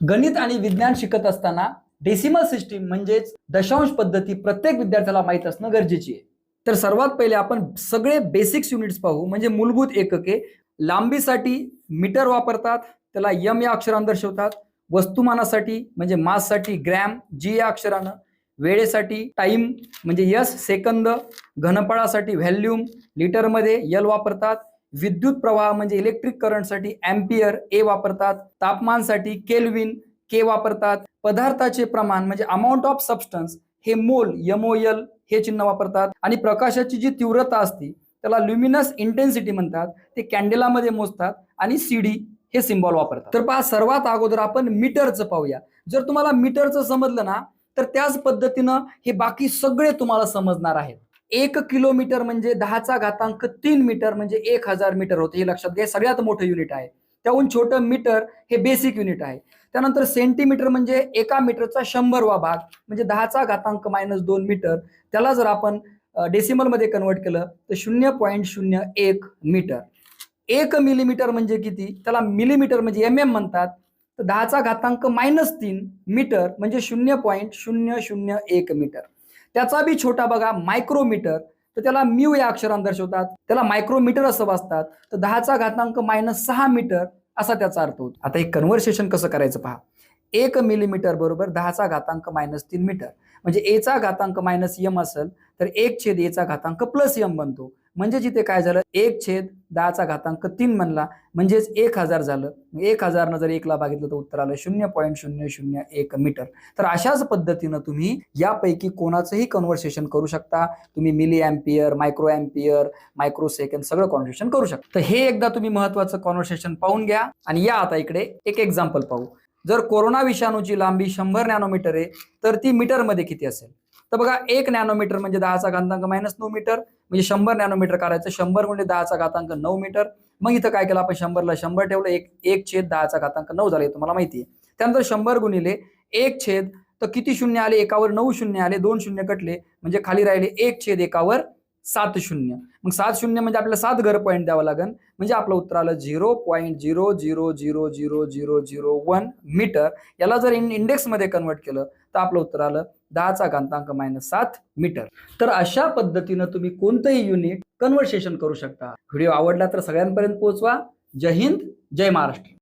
गणित आणि विज्ञान शिकत असताना डेसिमल सिस्टीम म्हणजेच दशांश पद्धती प्रत्येक विद्यार्थ्याला माहीत असणं गरजेची आहे. तर सर्वात पहिले आपण सगळे बेसिक्स युनिट्स पाहू. म्हणजे मूलभूत एकके लांबीसाठी मीटर वापरतात त्याला यम या अक्षरानं दर्शवतात वस्तुमानासाठी म्हणजे माससाठी ग्रॅम जी या अक्षरानं वेळेसाठी टाइम म्हणजे यस सेकंद घनफळासाठी व्हॅल्यूम लिटरमध्ये यल वापरतात विद्युत प्रवाह म्हणजे इलेक्ट्रिक करंटसाठी अँपियर ए वापरतात तापमानसाठी केल्विन के वापरतात पदार्थाचे प्रमाण म्हणजे अमाऊंट ऑफ सबस्टन्स हे मोल यमोएल हे चिन्ह वापरतात. आणि प्रकाशाची जी तीव्रता असते त्याला ल्युमिनस इंटेन्सिटी म्हणतात ते कॅन्डेलामध्ये मोजतात आणि सीडी हे सिम्बॉल वापरतात. तर पहा सर्वात अगोदर आपण मीटरचं पाहूया. जर तुम्हाला मीटरचं समजलं ना तर त्याच पद्धतीनं हे बाकी सगळे तुम्हाला समजणार आहेत. एक किलोमीटर म्हणजे दहाचा घातांक तीन मीटर म्हणजे एक हजार मीटर होते. हे लक्षात घ्या सगळ्यात मोठं युनिट आहे. त्याहून छोटं मीटर हे बेसिक युनिट आहे. त्यानंतर सेंटीमीटर म्हणजे एका मीटरचा शंभरवा भाग म्हणजे दहाचा घातांक मायनस दोन मीटर त्याला जर आपण डेसिमलमध्ये कन्वर्ट केलं तर शून्य पॉईंट शून्य एक मीटर. एक मिलीमीटर म्हणजे किती? त्याला मिलीमीटर म्हणजे एम एम म्हणतात. तर दहाचा घातांक मायनस तीन मीटर म्हणजे शून्य पॉईंट शून्य शून्य एक मीटर. त्याचा बी छोटा बघा मायक्रोमीटर तर त्याला म्यू या अक्षरांत दर्शवतात. त्याला मायक्रोमीटर असं वाचतात. तर दहाचा घातांक मायनस सहा मीटर असा त्याचा अर्थ होतो. आता हे कन्व्हर्सेशन कसं करायचं पहा. एक मिलीमीटर बरोबर दहाचा घातांक मायनस तीन मीटर म्हणजे एचा घातांक मायनस यम असेल तर एक छेद एचा घातांक प्लस यम बनतो. म्हणजे जिथे काय झालं? एक छेद दहाचा घातांक तीन म्हणला म्हणजेच एक हजार झालं. एक हजारनं जर एकला बघितलं तर उत्तर आलं शून्य पॉईंट शून्य शून्य एक मीटर तर अशाच पद्धतीनं तुम्ही यापैकी कोणाचंही कन्व्हर्सेशन करू शकता. तुम्ही milli ampere micro ampere micro second सगळं कॉन्व्हर्सेशन करू शकता. तर हे एकदा तुम्ही महत्वाचं कॉन्व्हर्सेशन पाहून घ्या. आणि या आता इकडे एक एक्झाम्पल पाहू. जर कोरोना विषाणूची लांबी शंभर नॅनोमीटर आहे तर ती मीटरमध्ये किती असेल? तर बघा एक नॅनोमीटर म्हणजे दहाचा घातांक मायनस नऊ मीटर म्हणजे शंभर नॅनोमीटर करायचं शंभर म्हणजे दहाचा घातांक नऊ मीटर. मग इथं काय केलं आपण शंभरला शंभर ठेवलं एक एक छेद दहाचा घातांक नऊ झाले तुम्हाला माहिती आहे. त्यानंतर शंभर गुणिले एक छेद तर किती शून्य आले? एकावर नऊ शून्य आले दोन शून्य कटले म्हणजे खाली राहिले एक छेद एकावर सात शून्य. मग सात शून्य म्हणजे आपल्याला सात घर पॉईंट द्यावं लागेल म्हणजे आपलं उत्तर आलं zero point zero zero zero zero zero zero one metre याला जर इन इंडेक्समध्ये कन्वर्ट केलं तर आपलं उत्तर आलं दहाचा घातांक मायनस सात मीटर तर अशा पद्धतीनं तुम्ही कोणतंही युनिट कन्व्हर्सेशन करू शकता. व्हिडिओ आवडला तर सगळ्यांपर्यंत पोहोचवा. जय हिंद जय महाराष्ट्र.